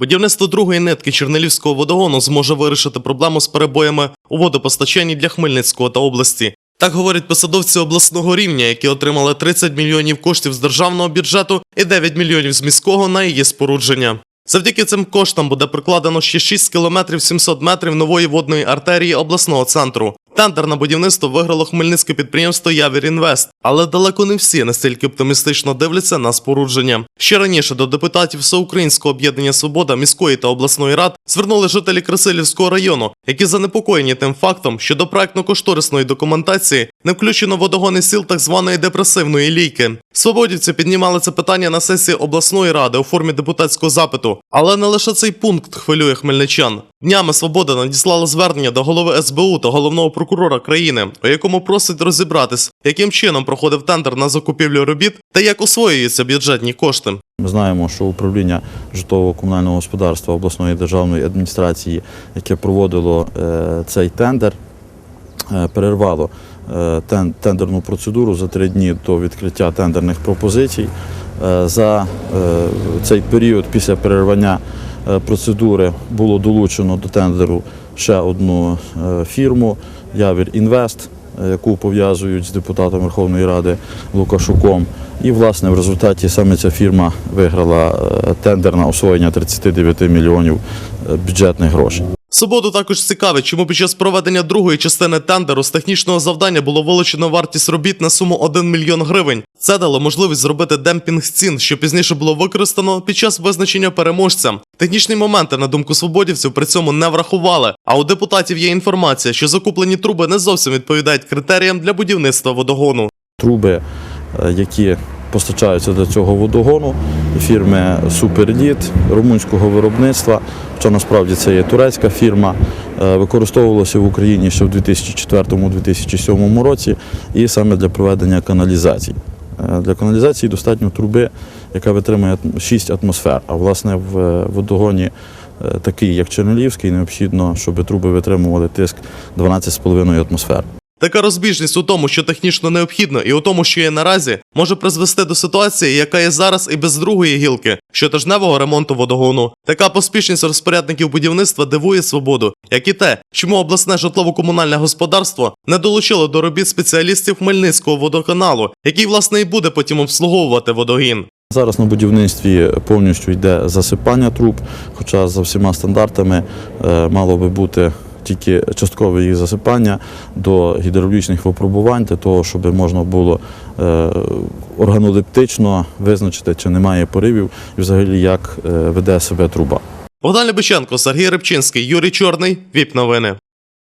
Будівництво другої нитки Чернелівського водогону зможе вирішити проблему з перебоями у водопостачанні для Хмельницького та області. Так говорять посадовці обласного рівня, які отримали 30 мільйонів коштів з державного бюджету і 9 мільйонів з міського на її спорудження. Завдяки цим коштам буде прикладено ще 6 кілометрів 700 метрів нової водної артерії обласного центру. Тендер на будівництво виграло хмельницьке підприємство Явір Інвест, але далеко не всі настільки оптимістично дивляться на спорудження. Ще раніше до депутатів Всеукраїнського об'єднання Свобода міської та обласної рад звернули жителі Красилівського району, які занепокоєні тим фактом, що до проектно-кошторисної документації не включено водогони сіл так званої депресивної лійки. Свободівці піднімали це питання на сесії обласної ради у формі депутатського запиту, але не лише цей пункт хвилює хмельничан. Днями Свобода надіслала звернення до голови СБУ та головного прокурора країни, у якому просить розібратись, яким чином проходив тендер на закупівлю робіт та як освоюються бюджетні кошти. Ми знаємо, що управління житлово-комунального господарства обласної державної адміністрації, яке проводило е, цей тендер, е, перервало е, тендерну процедуру за три дні до відкриття тендерних пропозицій. За цей період після перервання процедури було долучено до тендеру ще одну е, фірму Явір Інвест е, яку пов'язують з депутатом Верховної Ради Лукашуком. І, власне, в результаті саме ця фірма виграла е, тендер на освоєння 39 мільйонів е, бюджетних грошей. Свободу також цікавить, чому під час проведення другої частини тендеру з технічного завдання було вилучено вартість робіт на суму 1 мільйон гривень. Це дало можливість зробити демпінг цін, що пізніше було використано під час визначення переможця. Технічні моменти, на думку свободівців, при цьому не врахували. А у депутатів є інформація, що закуплені труби не зовсім відповідають критеріям для будівництва водогону. Труби, е, які постачаються до цього водогону, фірми Суперліт румунського виробництва, що насправді це є турецька фірма, е, використовувалося в Україні ще в 2004-2007 році, і саме для проведення каналізацій. Е, Для каналізації достатньо труби, яка витримує 6 атмосфер. А власне в е, водогоні, такий як Чернолівський, необхідно, щоб труби витримували тиск 12,5 атмосфер. Така розбіжність у тому, що технічно необхідно, і у тому, що є наразі, може призвести до ситуації, яка є зараз і без другої гілки щотижневого ремонту водогону. Така поспішність розпорядників будівництва дивує свободу, як і те, чому обласне житлово-комунальне господарство не долучило до робіт спеціалістів Хмельницького водоканалу, який власне і буде потім обслуговувати водогін. Зараз на будівництві повністю йде засипання труб, хоча за всіма стандартами е, мало би бути тільки часткове їх засипання до гідравлічних випробувань, для того, щоб можна було е, органолептично визначити, чи немає поривів і взагалі як е, веде себе труба. Богдан Лебиченко, Сергій Рибчинський, Юрій Чорний, ВІП новини.